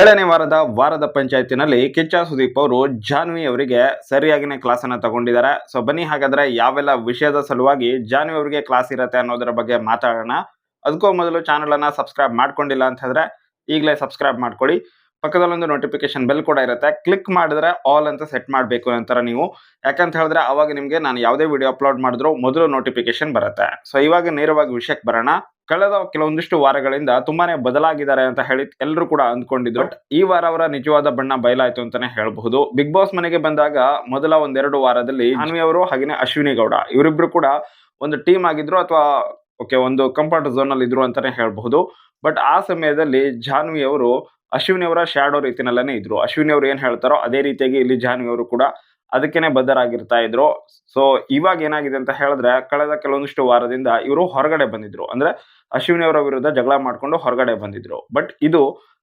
ಏಳನೇ ವಾರದ ವಾರದ ಪಂಚಾಯತಿನಲ್ಲಿ ಕಿಚ್ಚ ಸುದೀಪ್ ಅವರು ಜಾನ್ವಿ ಅವರಿಗೆ ಸರಿಯಾಗಿನೇ ಕ್ಲಾಸ್ ಅನ್ನ ತಗೊಂಡಿದ್ದಾರೆ. ಸೊ ಬನ್ನಿ ಹಾಗಾದ್ರೆ ಯಾವೆಲ್ಲ ವಿಷಯದ ಸಲುವಾಗಿ ಜಾನ್ವಿ ಅವರಿಗೆ ಕ್ಲಾಸ್ ಇರತ್ತೆ ಅನ್ನೋದರ ಬಗ್ಗೆ ಮಾತಾಡೋಣ. ಅದಕ್ಕೂ ಮೊದಲು ಚಾನಲ್ ಅನ್ನ ಸಬ್ಸ್ಕ್ರೈಬ್ ಮಾಡ್ಕೊಂಡಿಲ್ಲ ಅಂತಂದ್ರೆ ಈಗಲೇ ಸಬ್ಸ್ಕ್ರೈಬ್ ಮಾಡ್ಕೊಳ್ಳಿ. ಪಕ್ಕದಲ್ಲೊಂದು ನೋಟಿಫಿಕೇಶನ್ ಬೆಲ್ ಕೂಡ ಇರುತ್ತೆ. ಕ್ಲಿಕ್ ಮಾಡಿದ್ರೆ ಆಲ್ ಅಂತ ಸೆಟ್ ಮಾಡಬೇಕು ಅಂತಾರೆ ನೀವು. ಯಾಕಂತ ಹೇಳಿದ್ರೆ ಅವಾಗ ನಿಮಗೆ ನಾನು ಯಾವುದೇ ವಿಡಿಯೋ ಅಪ್ಲೋಡ್ ಮಾಡಿದ್ರು ಮೊದಲು ನೋಟಿಫಿಕೇಶನ್ ಬರುತ್ತೆ. ಸೊ ಇವಾಗ ನೇರವಾಗಿ ವಿಷಯಕ್ಕೆ ಬರೋಣ. ಕಳೆದ ಕೆಲವೊಂದಿಷ್ಟು ವಾರಗಳಿಂದ ತುಂಬಾನೇ ಬದಲಾಗಿದ್ದಾರೆ ಅಂತ ಹೇಳಿ ಎಲ್ಲರೂ ಕೂಡ ಅಂದ್ಕೊಂಡಿದ್ರು. ಬಟ್ ಈ ವಾರ ಅವರ ನಿಜವಾದ ಬಣ್ಣ ಬಯಲಾಯ್ತು ಅಂತಾನೆ ಹೇಳಬಹುದು. ಬಿಗ್ ಬಾಸ್ ಮನೆಗೆ ಬಂದಾಗ ಮೊದಲ ಒಂದೆರಡು ವಾರದಲ್ಲಿ ಜಾನ್ವಿ ಅವರು ಹಾಗೇನೆ ಅಶ್ವಿನಿ ಗೌಡ ಇವರಿಬ್ರು ಕೂಡ ಒಂದು ಟೀಮ್ ಆಗಿದ್ರು ಅಥವಾ ಓಕೆ ಒಂದು ಕಂಫರ್ಟ್ ಝೋನ್ ಅಲ್ಲಿ ಇದ್ರು ಅಂತಾನೆ ಹೇಳಬಹುದು. ಬಟ್ ಆ ಸಮಯದಲ್ಲಿ ಜಾನ್ವಿ ಅವರು ಅಶ್ವಿನಿ ಅವರ ಶ್ಯಾಡೋ ರೀತಿನಲ್ಲೇ ಇದ್ರು. ಅಶ್ವಿನಿ ಅವರು ಏನ್ ಹೇಳ್ತಾರೋ ಅದೇ ರೀತಿಯಾಗಿ ಇಲ್ಲಿ ಜಾನ್ವಿ ಅವರು ಕೂಡ ಅದಕ್ಕೇನೆ ಬದ್ಧರಾಗಿರ್ತಾ ಇದ್ರು. ಸೊ ಇವಾಗ ಏನಾಗಿದೆ ಅಂತ ಹೇಳಿದ್ರೆ ಕಳೆದ ಕೆಲವೊಂದಿಷ್ಟು ವಾರದಿಂದ ಇವರು ಹೊರಗಡೆ ಬಂದಿದ್ರು. ಅಂದ್ರೆ ಅಶ್ವಿನಿ ಅವರ ವಿರುದ್ಧ ಜಗಳ ಮಾಡ್ಕೊಂಡು ಹೊರಗಡೆ ಬಂದಿದ್ರು. ಬಟ್ ಇದು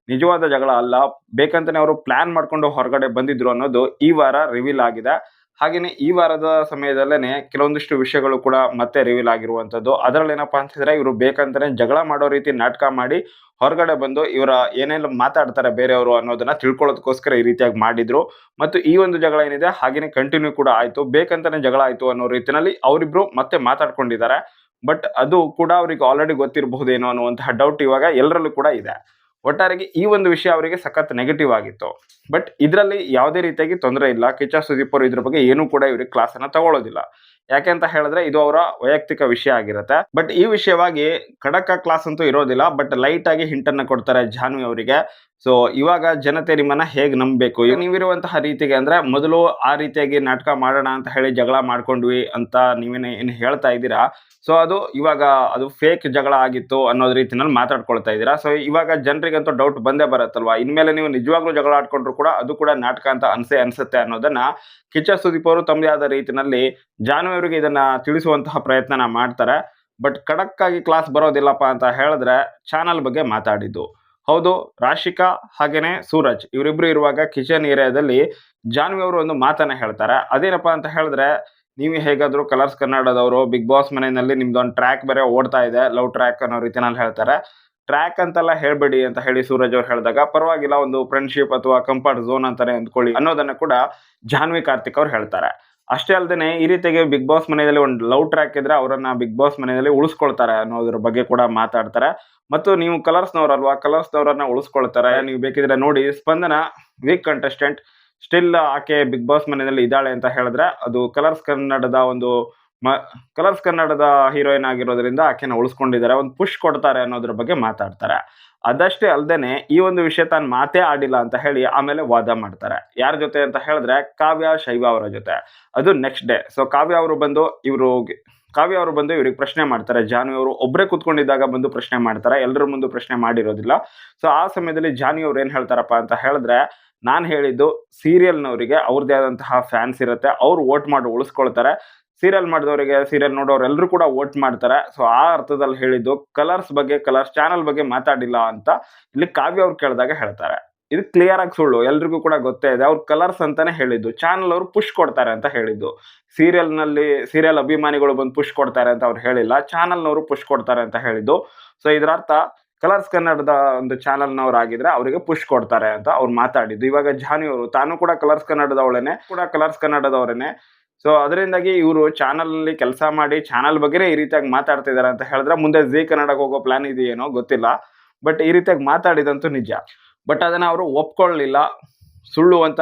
ನಿಜವಾದ ಜಗಳ ಅಲ್ಲ. ಬೇಕಂತಾನೆ ಅವರು ಪ್ಲಾನ್ ಮಾಡ್ಕೊಂಡು ಹೊರಗಡೆ ಬಂದಿದ್ರು ಅನ್ನೋದು ಈ ವಾರ ರಿವೀಲ್ ಆಗಿದೆ. ಹಾಗೇನೆ ಈ ವಾರದ ಸಮಯದಲ್ಲೇ ಕೆಲವೊಂದಿಷ್ಟು ವಿಷಯಗಳು ಕೂಡ ಮತ್ತೆ ರಿವೀಲ್ ಆಗಿರುವಂಥದ್ದು ಅದರಲ್ಲಿ ಏನಪ್ಪಾ ಅಂತಂದ್ರೆ ಇವರು ಬೇಕಂತಾನೆ ಜಗಳ ಮಾಡೋ ರೀತಿ ನಾಟಕ ಮಾಡಿ ಹೊರಗಡೆ ಬಂದು ಇವರ ಏನೇನು ಮಾತಾಡ್ತಾರೆ ಬೇರೆಯವರು ಅನ್ನೋದನ್ನ ತಿಳ್ಕೊಳ್ಳೋದಕ್ಕೋಸ್ಕರ ಈ ರೀತಿಯಾಗಿ ಮಾಡಿದ್ರು. ಮತ್ತು ಈ ಒಂದು ಜಗಳ ಏನಿದೆ, ಹಾಗೇನೆ ಕಂಟಿನ್ಯೂ ಕೂಡ ಆಯ್ತು. ಬೇಕಂತಾನೆ ಜಗಳ ಆಯ್ತು ಅನ್ನೋ ರೀತಿನಲ್ಲಿ ಅವರಿಬ್ರು ಮತ್ತೆ ಮಾತಾಡ್ಕೊಂಡಿದ್ದಾರೆ. ಬಟ್ ಅದು ಕೂಡ ಅವ್ರಿಗೆ ಆಲ್ರೆಡಿ ಗೊತ್ತಿರಬಹುದೇನೋ ಅನ್ನುವಂತಹ ಡೌಟ್ ಇವಾಗ ಎಲ್ಲರಲ್ಲೂ ಕೂಡ ಇದೆ. ಒಟ್ಟಾರೆಗೆ ಈ ಒಂದು ವಿಷಯ ಅವರಿಗೆ ಸಖತ್ ನೆಗೆಟಿವ್ ಆಗಿತ್ತು. ಬಟ್ ಇದರಲ್ಲಿ ಯಾವುದೇ ರೀತಿಯಾಗಿ ತೊಂದರೆ ಇಲ್ಲ. ಕಿಚ್ಚ ಸುದೀಪ್ ಅವರು ಇದ್ರ ಬಗ್ಗೆ ಏನೂ ಕೂಡ ಇವರಿಗೆ ಕ್ಲಾಸನ್ನು ತಗೊಳ್ಳೋದಿಲ್ಲ ಯಾಕೆ ಅಂತ ಹೇಳಿದ್ರೆ ಇದು ಅವರ ವೈಯಕ್ತಿಕ ವಿಷಯ ಆಗಿರುತ್ತೆ. ಬಟ್ ಈ ವಿಷಯವಾಗಿ ಖಡಕ ಕ್ಲಾಸ್ ಅಂತೂ ಇರೋದಿಲ್ಲ ಬಟ್ ಲೈಟ್ ಆಗಿ ಹಿಂಟ್ ಅನ್ನ ಕೊಡ್ತಾರೆ ಜಾನ್ವಿ ಅವರಿಗೆ. ಸೊ ಇವಾಗ ಜನತೆ ನಿಮ್ಮನ್ನ ಹೇಗ್ ನಂಬಬೇಕು? ನೀವಿರುವಂತಹ ರೀತಿಗೆ ಅಂದ್ರೆ ಮೊದಲು ಆ ರೀತಿಯಾಗಿ ನಾಟಕ ಮಾಡೋಣ ಅಂತ ಹೇಳಿ ಜಗಳ ಮಾಡ್ಕೊಂಡ್ವಿ ಅಂತ ನೀವೇನು ಏನ್ ಹೇಳ್ತಾ ಇದ್ದೀರಾ? ಸೊ ಅದು ಇವಾಗ ಅದು ಫೇಕ್ ಜಗಳ ಆಗಿತ್ತು ಅನ್ನೋದ್ ರೀತಿನಲ್ಲಿ ಮಾತಾಡ್ಕೊಳ್ತಾ ಇದ್ದೀರಾ? ಸೊ ಇವಾಗ ಜನರಿಗಂತೂ ಡೌಟ್ ಬಂದೇ ಬರುತ್ತಲ್ವಾ? ಇನ್ಮೇಲೆ ನೀವು ನಿಜವಾಗ್ಲೂ ಜಗಳ ಆಡ್ಕೊಂಡ್ರು ಕೂಡ ಅದು ಕೂಡ ನಾಟಕ ಅಂತ ಅನ್ಸೆ ಅನ್ಸುತ್ತೆ ಅನ್ನೋದನ್ನ ಕಿಚ್ಚ ಸುದೀಪ್ ಅವರು ತಮ್ಮದೇ ಆದ ರೀತಿನಲ್ಲಿ ಜಾನ್ವಿ ಅವರಿಗೆ ಇದನ್ನ ತಿಳಿಸುವಂತಹ ಪ್ರಯತ್ನನ ಮಾಡ್ತಾರೆ. ಬಟ್ ಖಡಕ್ ಆಗಿ ಕ್ಲಾಸ್ ಬರೋದಿಲ್ಲಪ್ಪ ಅಂತ ಹೇಳಿದ್ರೆ ಚಾನಲ್ ಬಗ್ಗೆ ಮಾತಾಡಿದ್ದು. ಹೌದು, ರಾಶಿಕಾ ಹಾಗೇನೆ ಸೂರಜ್ ಇವರಿಬ್ರು ಇರುವಾಗ ಕಿಚನ್ ಏರಿಯಾದಲ್ಲಿ ಜಾನ್ವಿ ಅವರು ಒಂದು ಮಾತನ್ನ ಹೇಳ್ತಾರೆ. ಅದೇನಪ್ಪ ಅಂತ ಹೇಳಿದ್ರೆ, ನೀವು ಹೇಗಾದರೂ ಕಲರ್ಸ್ ಕನ್ನಡದವರು, ಬಿಗ್ ಬಾಸ್ ಮನೆಯಲ್ಲಿ ನಿಮ್ದು ಒಂದು ಟ್ರ್ಯಾಕ್ ಬೇರೆ ಓಡ್ತಾ ಇದೆ, ಲವ್ ಟ್ರ್ಯಾಕ್ ಅನ್ನೋ ರೀತಿನಲ್ಲಿ ಹೇಳ್ತಾರೆ. ಟ್ರ್ಯಾಕ್ ಅಂತೆಲ್ಲ ಹೇಳ್ಬೇಡಿ ಅಂತ ಹೇಳಿ ಸೂರಜ್ ಅವ್ರು ಹೇಳಿದಾಗ, ಪರವಾಗಿಲ್ಲ, ಒಂದು ಫ್ರೆಂಡ್ಶಿಪ್ ಅಥವಾ ಕಂಫರ್ಟ್ ಝೋನ್ ಅಂತಾನೆ ಅಂದ್ಕೊಳ್ಳಿ ಅನ್ನೋದನ್ನ ಕೂಡ ಜಾನ್ವಿ ಕಾರ್ತಿಕ್ ಅವ್ರು ಹೇಳ್ತಾರೆ. ಅಷ್ಟೇ ಅಲ್ಲದೆ ಈ ರೀತಿಯಾಗಿ ಬಿಗ್ ಬಾಸ್ ಮನೆಯಲ್ಲಿ ಒಂದು ಲವ್ ಟ್ರ್ಯಾಕ್ ಇದ್ರೆ ಅವರನ್ನ ಬಿಗ್ ಬಾಸ್ ಮನೆಯಲ್ಲಿ ಉಳಿಸ್ಕೊಳ್ತಾರೆ ಅನ್ನೋದ್ರ ಬಗ್ಗೆ ಕೂಡ ಮಾತಾಡ್ತಾರೆ. ಮತ್ತು ನೀವು ಕಲರ್ಸ್ನವ್ರಲ್ವಾ? ಕಲರ್ಸ್ನವರನ್ನ ಉಳಿಸ್ಕೊಳ್ತಾರೆ. ನೀವು ಬೇಕಿದ್ರೆ ನೋಡಿ, ಸ್ಪಂದನ ವೀಕ್ ಕಂಟೆಸ್ಟೆಂಟ್ ಸ್ಟಿಲ್ ಆಕೆ ಬಿಗ್ ಬಾಸ್ ಮನೆಯಲ್ಲಿ ಇದ್ದಾಳೆ ಅಂತ ಹೇಳಿದ್ರೆ ಅದು ಕಲರ್ಸ್ ಕನ್ನಡದ ಒಂದು ಮ, ಕಲರ್ಸ್ ಕನ್ನಡದ ಹೀರೋಯಿನ್ ಆಗಿರೋದ್ರಿಂದ ಆಕೆನ ಉಳಿಸ್ಕೊಂಡಿದ್ದಾರೆ. ಒಂದು ಪುಷ್ ಕೊಡ್ತಾರೆ ಅನ್ನೋದ್ರ ಬಗ್ಗೆ ಮಾತಾಡ್ತಾರೆ. ಅದಷ್ಟೇ ಅಲ್ದೇನೆ ಈ ಒಂದು ವಿಷಯ ತಾನು ಮಾತೇ ಆಡಿಲ್ಲ ಅಂತ ಹೇಳಿ ಆಮೇಲೆ ವಾದ ಮಾಡ್ತಾರೆ. ಯಾರ ಜೊತೆ ಅಂತ ಹೇಳಿದ್ರೆ ಕಾವ್ಯ, ಶೈವ ಅವರ ಜೊತೆ. ಅದು ನೆಕ್ಸ್ಟ್ ಡೇ ಸೊ ಕಾವ್ಯ ಅವರು ಬಂದು ಇವರು ಕಾವ್ಯ ಅವರು ಬಂದು ಇವ್ರಿಗೆ ಪ್ರಶ್ನೆ ಮಾಡ್ತಾರೆ. ಜಾನ್ವಿ ಅವರು ಒಬ್ಬರೇ ಕುತ್ಕೊಂಡಿದ್ದಾಗ ಬಂದು ಪ್ರಶ್ನೆ ಮಾಡ್ತಾರೆ. ಎಲ್ಲರ ಮುಂದೆ ಪ್ರಶ್ನೆ ಮಾಡಿರೋದಿಲ್ಲ. ಸೊ ಆ ಸಮಯದಲ್ಲಿ ಜಾನ್ವಿ ಅವ್ರು ಏನು ಹೇಳ್ತಾರಪ್ಪ ಅಂತ ಹೇಳಿದ್ರೆ, ನಾನು ಹೇಳಿದ್ದು ಸೀರಿಯಲ್ನವರಿಗೆ ಅವ್ರದ್ದೇ ಆದಂತಹ ಫ್ಯಾನ್ಸ್ ಇರುತ್ತೆ. ಅವ್ರು ವೋಟ್ ಮಾಡಿ, ಉಳಿಸ್ಕೊಳ್ತಾರೆ. ಸೀರಿಯಲ್ ಮಾಡಿದವರಿಗೆ ಸೀರಿಯಲ್ ನೋಡೋರು ಎಲ್ಲರೂ ಕೂಡ ವೋಟ್ ಮಾಡ್ತಾರೆ. ಸೊ ಆ ಅರ್ಥದಲ್ಲಿ ಹೇಳಿದ್ದು ಕಲರ್ಸ್ ಬಗ್ಗೆ ಕಲರ್ಸ್ ಚಾನಲ್ ಬಗ್ಗೆ ಮಾತಾಡಿಲ್ಲ ಅಂತ ಇಲ್ಲಿ ಕಾವ್ಯ ಅವ್ರು ಕೇಳಿದಾಗ ಹೇಳ್ತಾರೆ. ಇದು ಕ್ಲಿಯರ್ ಆಗಿ ಸುಳ್ಳು, ಎಲ್ರಿಗೂ ಕೂಡ ಗೊತ್ತೇ ಇದೆ. ಅವ್ರು ಕಲರ್ಸ್ ಅಂತಾನೆ ಹೇಳಿದ್ದು. ಚಾನಲ್ ಅವರು ಪುಷ್ ಕೊಡ್ತಾರೆ ಅಂತ ಹೇಳಿದ್ದು. ಸೀರಿಯಲ್ನಲ್ಲಿ ಸೀರಿಯಲ್ ಅಭಿಮಾನಿಗಳು ಬಂದು ಪುಷ್ ಕೊಡ್ತಾರೆ ಅಂತ ಅವ್ರು ಹೇಳಿಲ್ಲ. ಚಾನಲ್ನವರು ಪುಷ್ ಕೊಡ್ತಾರೆ ಅಂತ ಹೇಳಿದ್ದು. ಸೊ ಇದರ ಅರ್ಥ ಕಲರ್ಸ್ ಕನ್ನಡದ ಒಂದು ಚಾನಲ್ನವ್ರು ಆಗಿದ್ರೆ ಅವರಿಗೆ ಪುಷ್ ಕೊಡ್ತಾರೆ ಅಂತ ಅವ್ರು ಮಾತಾಡಿದ್ದು. ಇವಾಗ ಜಾನಿ ಅವರು ತಾನು ಕೂಡ ಕಲರ್ಸ್ ಕನ್ನಡದವಳೇನೆ, ಕೂಡ ಕಲರ್ಸ್ ಕನ್ನಡದವರೇನೆ. ಸೊ ಅದರಿಂದಾಗಿ ಇವರು ಚಾನಲಲ್ಲಿ ಕೆಲಸ ಮಾಡಿ ಚಾನಲ್ ಬಗ್ಗೆನೇ ಈ ರೀತಿಯಾಗಿ ಮಾತಾಡ್ತಿದ್ದಾರೆ ಅಂತ ಹೇಳಿದ್ರೆ ಮುಂದೆ ಜಿ ಕನ್ನಡಕ್ಕೆ ಹೋಗೋ ಪ್ಲಾನ್ ಇದೆಯೇನೋ ಗೊತ್ತಿಲ್ಲ. ಬಟ್ ಈ ರೀತಿಯಾಗಿ ಮಾತಾಡಿದಂತೂ ನಿಜ. ಬಟ್ ಅದನ್ನ ಅವರು ಒಪ್ಕೊಳ್ಳಲಿಲ್ಲ ಸುಳ್ಳು ಅಂತ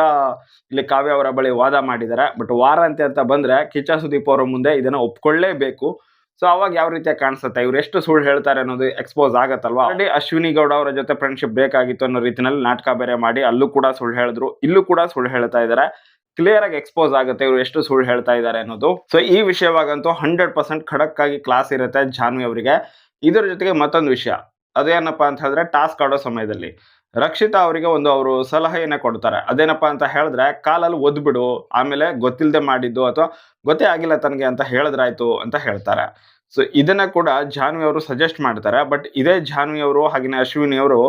ಇಲ್ಲಿ ಕಾವ್ಯ ಅವರ ಬಳಿ ವಾದ ಮಾಡಿದ್ದಾರೆ. ಬಟ್ ವಾರಾಂತ್ಯ ಅಂತ ಬಂದ್ರೆ ಕಿಚ್ಚ ಸುದೀಪ್ ಅವರ ಮುಂದೆ ಇದನ್ನ ಒಪ್ಕೊಳ್ಳೇಬೇಕು. ಸೊ ಅವಾಗ ಯಾವ ರೀತಿಯಾಗಿ ಕಾಣಿಸುತ್ತೆ? ಇವ್ರು ಎಷ್ಟು ಸುಳ್ಳು ಹೇಳ್ತಾರೆ ಅನ್ನೋದು ಎಕ್ಸ್ಪೋಸ್ ಆಗತ್ತಲ್ವಾ? ಅಲ್ಲಿ ಅಶ್ವಿನಿ ಗೌಡ ಅವರ ಜೊತೆ ಫ್ರೆಂಡ್ಶಿಪ್ ಬೇಕಾಗಿತ್ತು ಅನ್ನೋ ರೀತಿಯಲ್ಲಿ ನಾಟಕ ಬೇರೆ ಮಾಡಿ ಅಲ್ಲೂ ಕೂಡ ಸುಳ್ಳು ಹೇಳಿದ್ರು. ಇಲ್ಲೂ ಕೂಡ ಸುಳ್ಳು ಹೇಳ್ತಾ ಇದ್ದಾರೆ. ಕ್ಲಿಯರ್ ಆಗಿ ಎಕ್ಸ್ಪೋಸ್ ಆಗುತ್ತೆ ಇವರು ಎಷ್ಟು ಸುಳ್ಳು ಹೇಳ್ತಾ ಇದ್ದಾರೆ ಅನ್ನೋದು. ಸೊ ಈ ವಿಷಯವಾಗಂತೂ ಹಂಡ್ರೆಡ್ ಪರ್ಸೆಂಟ್ ಖಡಕ್ ಆಗಿ ಕ್ಲಾಸ್ ಇರುತ್ತೆ ಜಾನ್ವಿ ಅವರಿಗೆ. ಇದರ ಜೊತೆಗೆ ಮತ್ತೊಂದು ವಿಷಯ. ಅದೇನಪ್ಪ ಅಂತ ಹೇಳಿದ್ರೆ ಟಾಸ್ಕ್ ಆಡೋ ಸಮಯದಲ್ಲಿ. ರಕ್ಷಿತಾ ಅವರಿಗೆ ಒಂದು ಅವರು ಸಲಹೆಯನ್ನ ಕೊಡ್ತಾರೆ. ಅದೇನಪ್ಪ ಅಂತ ಹೇಳಿದ್ರೆ ಕಾಲಲ್ಲಿ ಒದ್ಬಿಡು, ಆಮೇಲೆ ಗೊತ್ತಿಲ್ಲದೆ ಮಾಡಿದ್ದು ಅಥವಾ ಗೊತ್ತೇ ಆಗಿಲ್ಲ ತನಗೆ ಅಂತ ಹೇಳಿದ್ರಾಯ್ತು ಅಂತ ಹೇಳ್ತಾರೆ. ಸೊ ಇದನ್ನ ಕೂಡ ಜಾನ್ವಿ ಅವರು ಸಜೆಸ್ಟ್ ಮಾಡ್ತಾರೆ. ಬಟ್ ಇದೇ ಜಾನ್ವಿ ಅವರು ಹಾಗೆಯೇ ಅಶ್ವಿನಿ ಅವರು,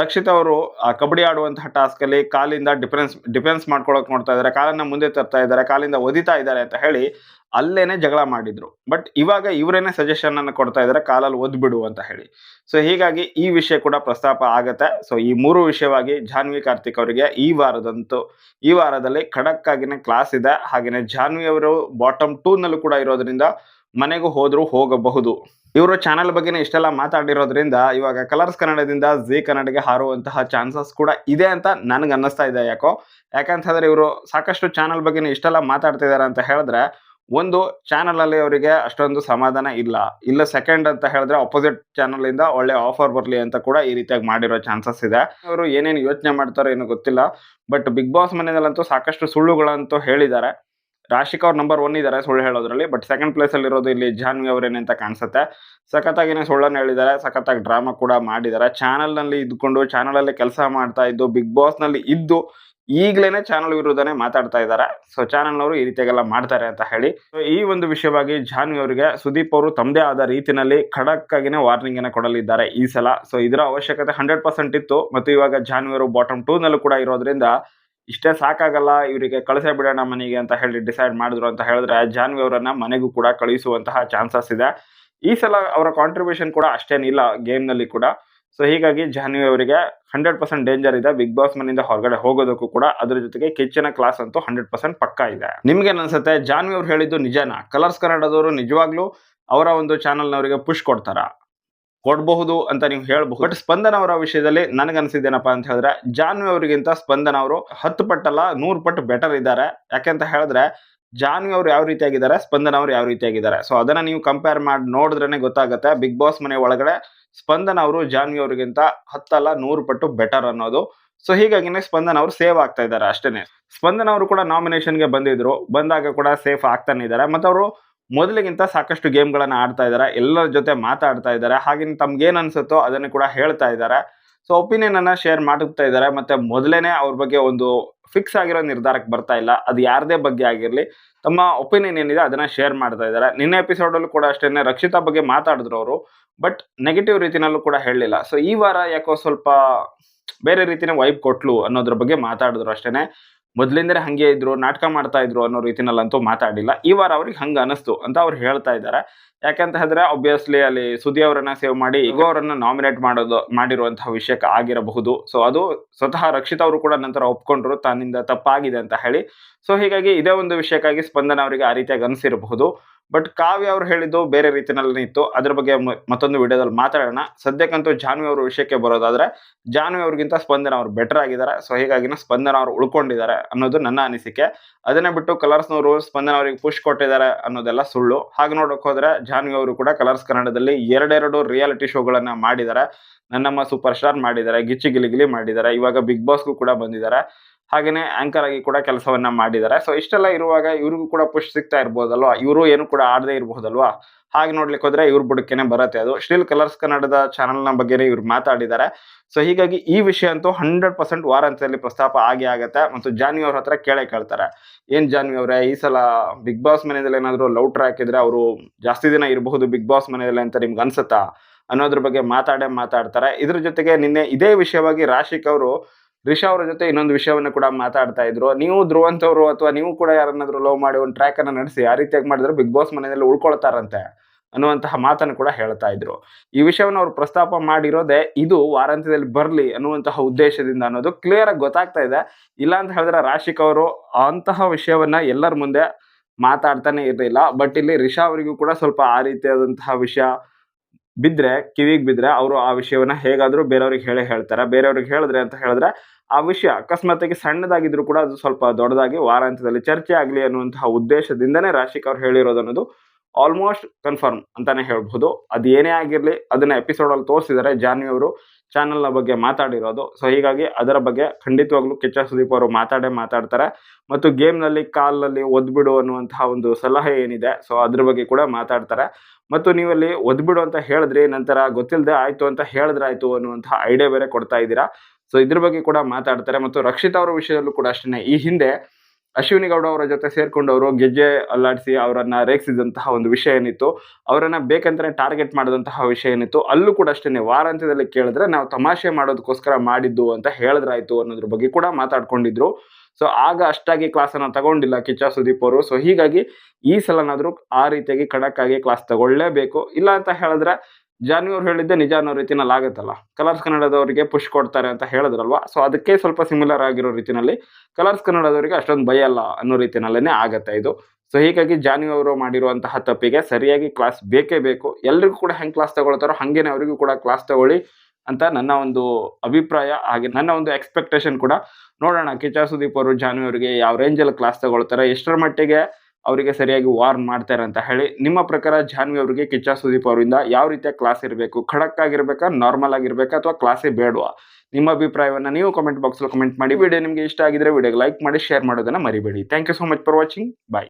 ರಕ್ಷಿತ್ ಅವರು ಕಬಡ್ಡಿ ಆಡುವಂತಹ ಟಾಸ್ಕ್ ಅಲ್ಲಿ ಕಾಲಿಂದ ಡಿಫೆನ್ಸ್ ಡಿಫೆನ್ಸ್ ಮಾಡ್ಕೊಳಕ್ ನೋಡ್ತಾ ಇದ್ದಾರೆ. ಕಾಲನ್ನ ಮುಂದೆ ತರ್ತಾ ಇದ್ದಾರೆ. ಕಾಲಿಂದ ಒದಿತಾ ಇದ್ದಾರೆ ಅಂತ ಹೇಳಿ ಅಲ್ಲೇನೆ ಜಗಳ ಮಾಡಿದ್ರು. ಬಟ್ ಇವಾಗ ಇವರೇನೆ ಸಜೆಷನ್ ಅನ್ನು ಕೊಡ್ತಾ ಇದ್ದಾರೆ. ಕಾಲಲ್ಲಿ ಒದ್ಬಿಡು ಅಂತ ಹೇಳಿ. ಸೊ ಹೀಗಾಗಿ ಈ ವಿಷಯ ಕೂಡ ಪ್ರಸ್ತಾಪ ಆಗತ್ತೆ. ಸೊ ಈ ಮೂರು ವಿಷಯವಾಗಿ ಜಾನ್ವಿ ಕಾರ್ತಿಕ್ ಅವರಿಗೆ ಈ ವಾರದಂತೂ, ಈ ವಾರದಲ್ಲಿ ಖಡಕ್ ಆಗಿನೇ ಕ್ಲಾಸ್ ಇದೆ. ಹಾಗೆಯೇ ಜಾನ್ವಿ ಅವರು ಬಾಟಮ್ ಟೂ ನಲ್ಲೂ ಕೂಡ ಇರೋದ್ರಿಂದ ಮನೆಗೂ ಹೋದ್ರು ಹೋಗಬಹುದು. ಇವರು ಚಾನೆಲ್ ಬಗ್ಗೆನೇ ಇಷ್ಟೆಲ್ಲ ಮಾತಾಡಿರೋದ್ರಿಂದ ಇವಾಗ ಕಲರ್ಸ್ ಕನ್ನಡದಿಂದ ಜಿ ಕನ್ನಡಗೆ ಹಾರುವಂತಹ ಚಾನ್ಸಸ್ ಕೂಡ ಇದೆ ಅಂತ ನನಗೆ ಅನ್ನಿಸ್ತಾ ಇದೆ ಯಾಕೋ? ಯಾಕಂತ ಇವರು ಸಾಕಷ್ಟು ಚಾನಲ್ ಬಗ್ಗೆನೇ ಇಷ್ಟೆಲ್ಲ ಮಾತಾಡ್ತಿದ್ದಾರೆ ಅಂತ ಹೇಳಿದ್ರೆ ಒಂದು ಚಾನಲ್ ಅಲ್ಲಿ ಅವರಿಗೆ ಅಷ್ಟೊಂದು ಸಮಾಧಾನ ಇಲ್ಲ. ಇಲ್ಲ ಸೆಕೆಂಡ್ ಅಂತ ಹೇಳಿದ್ರೆ ಅಪೋಸಿಟ್ ಇಂದ ಒಳ್ಳೆ ಆಫರ್ ಬರಲಿ ಅಂತ ಕೂಡ ಈ ರೀತಿಯಾಗಿ ಮಾಡಿರೋ ಚಾನ್ಸಸ್ ಇದೆ. ಅವರು ಏನೇನು ಯೋಚನೆ ಮಾಡ್ತಾರೋ ಏನೋ ಗೊತ್ತಿಲ್ಲ. ಬಟ್ ಬಿಗ್ ಬಾಸ್ ಮನೆಯಲ್ಲಂತೂ ಸಾಕಷ್ಟು ಸುಳ್ಳುಗಳಂತೂ ಹೇಳಿದ್ದಾರೆ. ರಾಶಿಕ್ ಅವ್ರು ನಂಬರ್ ಒನ್ ಇದ್ದಾರೆ ಸುಳ್ಳು ಹೇಳೋದ್ರಲ್ಲಿ ಬಟ್ ಸೆಕೆಂಡ್ ಪ್ಲೇಸ್ ಅಲ್ಲಿ ಇರೋದು ಇಲ್ಲಿ ಜಾನ್ವಿ ಅವರೇನೆ ಅಂತ ಕಾಣಿಸುತ್ತೆ. ಸಖತ್ತಾಗಿನೇ ಸುಳ್ಳನ್ನು ಹೇಳಿದ್ದಾರೆ ಸಖತ್ತಾಗಿ ಡ್ರಾಮಾ ಕೂಡ ಮಾಡಿದ್ದಾರೆ ಚಾನಲ್ನಲ್ಲಿ ಇದ್ಕೊಂಡು ಚಾನಲ್ ಅಲ್ಲಿ ಕೆಲಸ ಮಾಡ್ತಾ ಇದ್ದು ಬಿಗ್ ಬಾಸ್ನಲ್ಲಿ ಇದ್ದು, ಈಗ್ಲೇನೆ ಚಾನಲ್ ವಿರುದ್ಧನೇ ಮಾತಾಡ್ತಾ ಇದ್ದಾರೆ ಸೊ ಚಾನಲ್ನವರು ಈ ರೀತಿಯಾಗೆಲ್ಲ ಮಾಡ್ತಾರೆ ಅಂತ ಹೇಳಿ. ಸೊ ಈ ಒಂದು ವಿಷಯವಾಗಿ ಜಾನ್ವಿ ಅವರಿಗೆ ಸುದೀಪ್ ಅವರು ತಮ್ಮದೇ ಆದ ರೀತಿಯಲ್ಲಿ ಖಡಕ್ ಆಗಿನೇ ವಾರ್ನಿಂಗ್ ಅನ್ನ ಕೊಡಲಿದ್ದಾರೆ ಈ ಸಲ. ಸೊ ಇದರ ಅವಶ್ಯಕತೆ ಹಂಡ್ರೆಡ್ ಪರ್ಸೆಂಟ್ ಇತ್ತು. ಮತ್ತು ಇವಾಗ ಜಾನ್ವಿ ಅವರು ಬಾಟಮ್ ಟೂ ನಲ್ಲೂ ಕೂಡ ಇರೋದ್ರಿಂದ ಇಷ್ಟೇ ಸಾಕಾಗಲ್ಲ, ಇವರಿಗೆ ಕಳಿಸೇ ಬಿಡೋಣ ಮನೆಗೆ ಅಂತ ಹೇಳಿ ಡಿಸೈಡ್ ಮಾಡಿದ್ರು ಅಂತ ಹೇಳಿದ್ರೆ ಜಾನ್ವಿ ಅವರನ್ನ ಮನೆಗೂ ಕೂಡ ಕಳುಹಿಸುವಂತಹ ಚಾನ್ಸಸ್ ಇದೆ. ಈ ಸಲ ಅವರ ಕಾಂಟ್ರಿಬ್ಯೂಷನ್ ಕೂಡ ಅಷ್ಟೇನಿಲ್ಲ ಗೇಮ್ನಲ್ಲಿ ಕೂಡ. ಸೊ ಹೀಗಾಗಿ ಜಾನ್ವಿ ಅವರಿಗೆ ಹಂಡ್ರೆಡ್ ಪರ್ಸೆಂಟ್ ಡೇಂಜರ್ ಇದೆ. ಬಿಗ್ ಬಾಸ್ ಮನೆಯಿಂದ ಹೊರಗಡೆ ಹೋಗೋದಕ್ಕೂ ಕೂಡ ಅದ್ರ ಜೊತೆಗೆ ಕಿಚ್ಚನ ಕ್ಲಾಸ್ ಅಂತೂ ಹಂಡ್ರೆಡ್ ಪರ್ಸೆಂಟ್ ಪಕ್ಕ ಇದೆ. ನಿಮ್ಗೆ ಅನ್ಸುತ್ತೆ ಜಾನ್ವಿ ಅವ್ರು ಹೇಳಿದ್ದು ನಿಜನಾ? ಕಲರ್ಸ್ ಕನ್ನಡದವರು ನಿಜವಾಗ್ಲೂ ಅವರ ಒಂದು ಚಾನಲ್ನವರಿಗೆ ಪುಷ್ ಕೊಡ್ತಾರಾ? ಕೊಡಬಹುದು ಅಂತ ನೀವು ಹೇಳಬಹುದು. ಬಟ್ ಸ್ಪಂದನ ಅವರ ವಿಷಯದಲ್ಲಿ ನನಗನ್ಸಿದ್ದೇನಪ್ಪ ಅಂತ ಹೇಳಿದ್ರೆ, ಜಾನ್ವಿ ಅವರಿಗಿಂತ ಸ್ಪಂದನ ಅವರು ಹತ್ತು ಪಟ್ಟಲ್ಲ, ನೂರು ಪಟ್ಟು ಬೆಟರ್ ಇದ್ದಾರೆ. ಯಾಕೆಂತ ಹೇಳಿದ್ರೆ, ಜಾನ್ವಿ ಅವರು ಯಾವ ರೀತಿಯಾಗಿದ್ದಾರೆ, ಸ್ಪಂದನ ಅವರು ಯಾವ ರೀತಿಯಾಗಿದ್ದಾರೆ. ಸೊ ಅದನ್ನ ನೀವು ಕಂಪೇರ್ ಮಾಡಿ ನೋಡಿದ್ರೇನೆ ಗೊತ್ತಾಗುತ್ತೆ. ಬಿಗ್ ಬಾಸ್ ಮನೆ ಒಳಗಡೆ ಸ್ಪಂದನ ಅವರು ಜಾನ್ವಿ ಅವರಿಗಿಂತ ಹತ್ತಲ್ಲ, ನೂರು ಪಟ್ಟು ಬೆಟರ್ ಅನ್ನೋದು. ಸೊ ಹೀಗಾಗಿನೇ ಸ್ಪಂದನ ಅವರು ಸೇವ್ ಆಗ್ತಾ ಇದ್ದಾರೆ ಅಷ್ಟೇನೆ. ಸ್ಪಂದನ ಅವರು ಕೂಡ ನಾಮಿನೇಷನ್ಗೆ ಬಂದಿದ್ರು. ಬಂದಾಗ ಕೂಡ ಸೇಫ್ ಆಗ್ತಾನೆ ಇದ್ದಾರೆ. ಮತ್ತೆ ಅವರು ಮೊದಲಿಗಿಂತ ಸಾಕಷ್ಟು ಗೇಮ್ಗಳನ್ನು ಆಡ್ತಾ ಇದ್ದಾರೆ ಎಲ್ಲರ ಜೊತೆ ಮಾತಾಡ್ತಾ ಇದ್ದಾರೆ ಹಾಗೆ ತಮ್ಗೇನು ಅನ್ಸುತ್ತೋ ಅದನ್ನು ಕೂಡ ಹೇಳ್ತಾ ಇದ್ದಾರೆ ಸೊ ಒಪಿನಿಯನನ್ನು ಶೇರ್ ಮಾಡುತ್ತಾ ಇದ್ದಾರೆ ಮತ್ತೆ ಮೊದಲೇ ಅವ್ರ ಬಗ್ಗೆ ಒಂದು ಫಿಕ್ಸ್ ಆಗಿರೋ ನಿರ್ಧಾರಕ್ಕೆ ಬರ್ತಾ ಇಲ್ಲ, ಅದು ಯಾರದೇ ಬಗ್ಗೆ ಆಗಿರಲಿ, ತಮ್ಮ ಒಪಿನಿಯನ್ ಏನಿದೆ ಅದನ್ನ ಶೇರ್ ಮಾಡ್ತಾ ಇದ್ದಾರೆ ನಿನ್ನೆ ಎಪಿಸೋಡ್ ಅಲ್ಲೂ ಕೂಡ ಅಷ್ಟೇನೆ ರಕ್ಷಿತಾ ಬಗ್ಗೆ ಮಾತಾಡಿದ್ರು ಅವರು ಬಟ್ ನೆಗೆಟಿವ್ ರೀತಿನಲ್ಲೂ ಕೂಡ ಹೇಳಲಿಲ್ಲ. ಸೊ ಈ ವಾರ ಯಾಕೋ ಸ್ವಲ್ಪ ಬೇರೆ ರೀತಿನೇ ವೈಬ್ ಕೊಟ್ಲು ಅನ್ನೋದ್ರ ಬಗ್ಗೆ ಮಾತಾಡಿದ್ರು ಅಷ್ಟೇನೆ. ಮೊದ್ಲಿಂದಲೇ ಹಂಗೆ ಇದ್ರು, ನಾಟಕ ಮಾಡ್ತಾ ಇದ್ರು ಅನ್ನೋ ರೀತಿನಲ್ಲಂತೂ ಮಾತಾಡಿಲ್ಲ. ಈ ವಾರ ಅವ್ರಿಗೆ ಹಂಗ ಅನಿಸ್ತು ಅಂತ ಅವ್ರು ಹೇಳ್ತಾ ಇದ್ದಾರೆ ಯಾಕಂತ ಹೇಳಿದ್ರೆ ಒಬ್ವಿಯಸ್ಲಿ ಅಲ್ಲಿ ಸುದಿ ಅವರನ್ನ ಸೇವ್ ಮಾಡಿ, ಇಗೋ ಅವರನ್ನ ನಾಮಿನೇಟ್ ಮಾಡೋದು, ಮಾಡಿರುವಂತಹ ವಿಷಯಕ್ಕೆ ಆಗಿರಬಹುದು. ಸೊ ಅದು ಸ್ವತಃ ರಕ್ಷಿತ್ ಅವರು ಕೂಡ ನಂತರ ಒಪ್ಕೊಂಡ್ರು, ತನ್ನಿಂದ ತಪ್ಪಾಗಿದೆ ಅಂತ ಹೇಳಿ. ಸೊ ಹೀಗಾಗಿ ಇದೇ ಒಂದು ವಿಷಯಕ್ಕಾಗಿ ಸ್ಪಂದನ ಅವರಿಗೆ ಆ ರೀತಿಯಾಗಿ ಅನಿಸಿರಬಹುದು. ಬಟ್ ಕಾವ್ಯ ಅವ್ರು ಹೇಳಿದ್ದು ಬೇರೆ ರೀತಿಯಲ್ಲಿ ಇತ್ತು. ಅದ್ರ ಬಗ್ಗೆ ಮತ್ತೊಂದು ವಿಡಿಯೋದಲ್ಲಿ ಮಾತಾಡೋಣ. ಸದ್ಯಕ್ಕಂತೂ ಜಾನ್ವಿ ಅವ್ರ ವಿಷಯಕ್ಕೆ ಬರೋದಾದ್ರೆ, ಜಾನ್ವಿ ಅವ್ರಿಗಿಂತ ಸ್ಪಂದನ ಅವ್ರು ಬೆಟರ್ ಆಗಿದ್ದಾರೆ. ಸೊ ಹೀಗಾಗಿನ ಸ್ಪಂದನ ಅವ್ರು ಉಳ್ಕೊಂಡಿದ್ದಾರೆ ಅನ್ನೋದು ನನ್ನ ಅನಿಸಿಕೆ. ಅದನ್ನೇ ಬಿಟ್ಟು ಕಲರ್ಸ್ನವರು ಸ್ಪಂದನ ಅವರಿಗೆ ಪುಷ್ ಕೊಟ್ಟಿದ್ದಾರೆ ಅನ್ನೋದೆಲ್ಲ ಸುಳ್ಳು. ಹಾಗೆ ನೋಡಕ್ ಹೋದ್ರೆ ಜಾನ್ವಿ ಅವರು ಕೂಡ ಕಲರ್ಸ್ ಕನ್ನಡದಲ್ಲಿ ಎರಡೆರಡು ರಿಯಾಲಿಟಿ ಶೋಗಳನ್ನ ಮಾಡಿದ್ದಾರೆ. ನನ್ನಮ್ಮ ಸೂಪರ್ ಸ್ಟಾರ್ ಮಾಡಿದ್ದಾರೆ, ಗಿಚ್ಚಿ ಗಿಲಿಗಿಲಿ ಮಾಡಿದ್ದಾರೆ. ಇವಾಗ ಬಿಗ್ ಬಾಸ್ಗೂ ಕೂಡ ಬಂದಿದ್ದಾರೆ. ಹಾಗೇನೆ ಆಂಕರ್ ಆಗಿ ಕೂಡ ಕೆಲಸವನ್ನ ಮಾಡಿದ್ದಾರೆ. ಸೊ ಇಷ್ಟೆಲ್ಲ ಇರುವಾಗ ಇವ್ರಿಗೂ ಕೂಡ ಪುಷ್ ಸಿಗ್ತಾ ಇರ್ಬೋದಲ್ವಾ? ಇವರು ಏನು ಕೂಡ ಆಡದೇ ಇರಬಹುದಲ್ವಾ ಹಾಗೆ ನೋಡ್ಲಿಕ್ಕೆ ಹೋದ್ರೆ ಇವ್ರ ಬುಡಕ್ಕೇನೆ ಬರುತ್ತೆ ಅದು. ಸ್ಟಿಲ್ ಕಲರ್ಸ್ ಕನ್ನಡದ ಚಾನಲ್ನ ಬಗ್ಗೆನೇ ಇವ್ರು ಮಾತಾಡಿದ್ದಾರೆ. ಸೊ ಹೀಗಾಗಿ ಈ ವಿಷಯ ಅಂತೂ ಹಂಡ್ರೆಡ್ ಪರ್ಸೆಂಟ್ ವಾರಾಂತ್ಯದಲ್ಲಿ ಪ್ರಸ್ತಾಪ ಆಗೇ ಆಗತ್ತೆ ಮತ್ತು ಜಾನ್ವಿ ಅವ್ರ ಹತ್ರ ಕೇಳೇ ಕೇಳ್ತಾರೆ. ಏನ್ ಜಾನ್ವಿ ಅವರೇ, ಈ ಸಲ ಬಿಗ್ ಬಾಸ್ ಮನೆಯಲ್ಲಿ ಏನಾದರೂ ಲವ್ ಟ್ರ್ಯಾಕ್ ಇದ್ರೆ ಅವರು ಜಾಸ್ತಿ ದಿನ ಇರಬಹುದು ಬಿಗ್ ಬಾಸ್ ಮನೆಯಲ್ಲಿ ಅಂತ ನಿಮ್ಗೆ ಅನ್ಸುತ್ತಾ? ಅನ್ನೋದ್ರ ಬಗ್ಗೆ ಮಾತಾಡೇ ಮಾತಾಡ್ತಾರೆ. ಇದ್ರ ಜೊತೆಗೆ ನಿನ್ನೆ ಇದೇ ವಿಷಯವಾಗಿ ರಾಶಿಕ್ ಅವರು ರಿಷಾ ಅವರ ಜೊತೆ ಇನ್ನೊಂದು ವಿಷಯವನ್ನು ಕೂಡ ಮಾತಾಡ್ತಾ ಇದ್ರು. ನೀವು ಧ್ರುವಂತವ್ರು ಅಥವಾ ನೀವು ಕೂಡ ಯಾರನ್ನಾದ್ರೂ ಲವ್ ಮಾಡಿ ಒಂದು ಟ್ರ್ಯಾಕ್ ಅನ್ನ ನಡೆಸಿ, ಆ ರೀತಿಯಾಗಿ ಮಾಡಿದ್ರೆ ಬಿಗ್ ಬಾಸ್ ಮನೆಯಲ್ಲಿ ಉಳ್ಕೊಳ್ತಾರಂತೆ ಅನ್ನುವಂತಹ ಮಾತನ್ನು ಕೂಡ ಹೇಳ್ತಾ ಇದ್ರು. ಈ ವಿಷಯವನ್ನು ಅವರು ಪ್ರಸ್ತಾಪ ಮಾಡಿರೋದೇ ಇದು ವಾರಾಂತ್ಯದಲ್ಲಿ ಬರಲಿ ಅನ್ನುವಂತಹ ಉದ್ದೇಶದಿಂದ ಅನ್ನೋದು ಕ್ಲಿಯರ್ ಆಗಿ ಗೊತ್ತಾಗ್ತಾ ಇದೆ. ಇಲ್ಲ ಅಂತ ಹೇಳಿದ್ರೆ ರಾಶಿಕ್ ಅವರು ಅಂತಹ ವಿಷಯವನ್ನ ಎಲ್ಲರ ಮುಂದೆ ಮಾತಾಡ್ತಾನೆ ಇರಲಿಲ್ಲ. ಬಟ್ ಇಲ್ಲಿ ರಿಷಾ ಅವರಿಗೂ ಕೂಡ ಸ್ವಲ್ಪ ಆ ರೀತಿಯಾದಂತಹ ವಿಷಯ ಬಿದ್ರೆ, ಕಿವಿಗೆ ಬಿದ್ರೆ ಅವರು ಆ ವಿಷಯವನ್ನ ಹೇಗಾದರೂ ಬೇರೆಯವ್ರಿಗೆ ಹೇಳಿ ಹೇಳ್ತಾರೆ. ಬೇರೆಯವ್ರಿಗೆ ಹೇಳಿದ್ರೆ ಅಂತ ಹೇಳಿದ್ರೆ ಆ ವಿಷಯ ಅಕಸ್ಮಾತಾಗಿ ಸಣ್ಣದಾಗಿದ್ರು ಕೂಡ ಅದು ಸ್ವಲ್ಪ ದೊಡ್ಡದಾಗಿ ವಾರಾಂತ್ಯದಲ್ಲಿ ಚರ್ಚೆ ಆಗಲಿ ಅನ್ನುವಂತಹ ಉದ್ದೇಶದಿಂದನೇ ರಾಶಿಕ್ ಅವ್ರು ಹೇಳಿರೋದು ಅನ್ನೋದು ಆಲ್ಮೋಸ್ಟ್ ಕನ್ಫರ್ಮ್ ಅಂತಾನೆ ಹೇಳ್ಬೋದು. ಅದು ಏನೇ ಆಗಿರಲಿ ಅದನ್ನ ಎಪಿಸೋಡ್ ಅಲ್ಲಿ ತೋರಿಸಿದ್ದಾರೆ ಜಾನ್ವಿ ಅವರು ಚಾನೆಲ್ನ ಬಗ್ಗೆ ಮಾತಾಡಿರೋದು. ಸೊ ಹೀಗಾಗಿ ಅದರ ಬಗ್ಗೆ ಖಂಡಿತವಾಗ್ಲೂ ಕಿಚ್ಚ ಸುದೀಪ್ ಅವರು ಮಾತಾಡೇ ಮಾತಾಡ್ತಾರೆ. ಮತ್ತು ಗೇಮ್ನಲ್ಲಿ ಕಾಲ್ನಲ್ಲಿ ಒದ್ಬಿಡು ಅನ್ನುವಂತಹ ಒಂದು ಸಲಹೆ ಏನಿದೆ ಸೊ ಅದ್ರ ಬಗ್ಗೆ ಕೂಡ ಮಾತಾಡ್ತಾರೆ. ಮತ್ತು ನೀವಲ್ಲಿ ಒದ್ಬಿಡು ಅಂತ ಹೇಳಿದ್ರಿ, ನಂತರ ಗೊತ್ತಿಲ್ಲದೆ ಆಯ್ತು ಅಂತ ಹೇಳಿದ್ರೆ ಆಯ್ತು ಅನ್ನುವಂತಹ ಐಡಿಯಾ ಬೇರೆ ಕೊಡ್ತಾ ಇದ್ದೀರಾ. ಸೊ ಇದ್ರ ಬಗ್ಗೆ ಕೂಡ ಮಾತಾಡ್ತಾರೆ. ಮತ್ತು ರಕ್ಷಿತ್ ಅವರ ವಿಷಯದಲ್ಲೂ ಕೂಡ ಅಷ್ಟೇ ಈ ಹಿಂದೆ ಅಶ್ವಿನಿ ಗೌಡ ಅವರ ಜೊತೆ ಸೇರ್ಕೊಂಡು ಅವರು ಗೆಜ್ಜೆ ಅಲ್ಲಾಡಿಸಿ ಅವರನ್ನ ರೇಗಿಸಿದಂತಹ ಒಂದು ವಿಷಯ ಏನಿತ್ತು, ಅವರನ್ನ ಬೇಕಂತಾನೆ ಟಾರ್ಗೆಟ್ ಮಾಡಿದಂತಹ ವಿಷಯ ಏನಿತ್ತು, ಅಲ್ಲೂ ಕೂಡ ಅಷ್ಟೇ ವಾರಾಂತ್ಯದಲ್ಲಿ ಕೇಳಿದ್ರೆ ನಾವು ತಮಾಷೆ ಮಾಡೋದಕ್ಕೋಸ್ಕರ ಮಾಡಿದ್ದು ಅಂತ ಹೇಳಿದ್ರಾಯ್ತು ಅನ್ನೋದ್ರ ಬಗ್ಗೆ ಕೂಡ ಮಾತಾಡ್ಕೊಂಡಿದ್ರು. ಸೊ ಆಗ ಅಷ್ಟಾಗಿ ಕ್ಲಾಸನ್ನು ತಗೊಂಡಿಲ್ಲ ಕಿಚ್ಚ ಸುದೀಪ್ ಅವರು. ಸೊ ಹೀಗಾಗಿ ಈ ಸಲನಾದರೂ ಆ ರೀತಿಯಾಗಿ ಖಡಕ್ ಆಗಿ ಕ್ಲಾಸ್ ತಗೊಳ್ಳೇಬೇಕು. ಇಲ್ಲ ಅಂತ ಹೇಳಿದ್ರೆ ಜಾನ್ವಿ ಅವ್ರು ಹೇಳಿದ್ದೆ ನಿಜ ಅನ್ನೋ ರೀತಿನಲ್ಲಿ ಆಗುತ್ತಲ್ಲ. ಕಲರ್ಸ್ ಕನ್ನಡದವರಿಗೆ ಪುಷ್ ಕೊಡ್ತಾರೆ ಅಂತ ಹೇಳಿದ್ರಲ್ವಾ? ಸೊ ಅದಕ್ಕೆ ಸ್ವಲ್ಪ ಸಿಮಿಲರ್ ಆಗಿರೋ ರೀತಿನಲ್ಲಿ ಕಲರ್ಸ್ ಕನ್ನಡದವರಿಗೆ ಅಷ್ಟೊಂದು ಭಯ ಅಲ್ಲ ಅನ್ನೋ ರೀತಿನಲ್ಲೇ ಆಗುತ್ತೆ ಇದು. ಸೊ ಹೀಗಾಗಿ ಜಾನ್ವಿ ಅವರು ಮಾಡಿರುವಂತಹ ತಪ್ಪಿಗೆ ಸರಿಯಾಗಿ ಕ್ಲಾಸ್ ಬೇಕೇ ಬೇಕು. ಎಲ್ರಿಗೂ ಕೂಡ ಹೆಂಗೆ ಕ್ಲಾಸ್ ತಗೊಳ್ತಾರೋ ಹಾಗೇನೆ ಅವರಿಗೂ ಕೂಡ ಕ್ಲಾಸ್ ತಗೊಳ್ಳಿ ಅಂತ ನನ್ನ ಒಂದು ಅಭಿಪ್ರಾಯ ಹಾಗೆ ನನ್ನ ಒಂದು ಎಕ್ಸ್ಪೆಕ್ಟೇಷನ್ ಕೂಡ. ನೋಡೋಣ ಕಿಚಾ ಸುದೀಪ್ ಅವರು ಜಾನ್ವಿ ಅವರಿಗೆ ಯಾವ ರೇಂಜಲ್ಲಿ ಕ್ಲಾಸ್ ತಗೊಳ್ತಾರೆ, ಎಷ್ಟರ ಮಟ್ಟಿಗೆ ಅವರಿಗೆ ಸರಿಯಾಗಿ ವಾರ್ನ್ ಮಾಡ್ತಾರೆ ಅಂತ ಹೇಳಿ, ನಿಮ್ಮ ಪ್ರಕಾರ ಜಾನ್ವಿ ಅವರಿಗೆ ಕಿಚ್ಚ ಸುದೀಪ್ ಅವರಿಂದ ಯಾವ ರೀತಿಯ ಕ್ಲಾಸ್ ಇರಬೇಕು? ಖಡಕ್ ಆಗಿರ್ಬೇಕಾ ನಾರ್ಮಲ್ ಆಗಿರ್ಬೇಕಾ? ಅಥವಾ ಕ್ಲಾಸೇ ಬೇಡವಾ? ನಿಮ್ಮ ಅಭಿಪ್ರಾಯವನ್ನು ನೀವು ಕಮೆಂಟ್ ಬಾಕ್ಸಲ್ಲಿ ಕಮೆಂಟ್ ಮಾಡಿ. ವಿಡಿಯೋ ನಿಮಗೆ ಇಷ್ಟ ಆಗಿದ್ರೆ ವಿಡಿಯೋಗೆ ಲೈಕ್ ಮಾಡಿ ಶೇರ್ ಮಾಡೋದನ್ನ ಮರಿಬೇಡಿ. Thank you so much for watching bye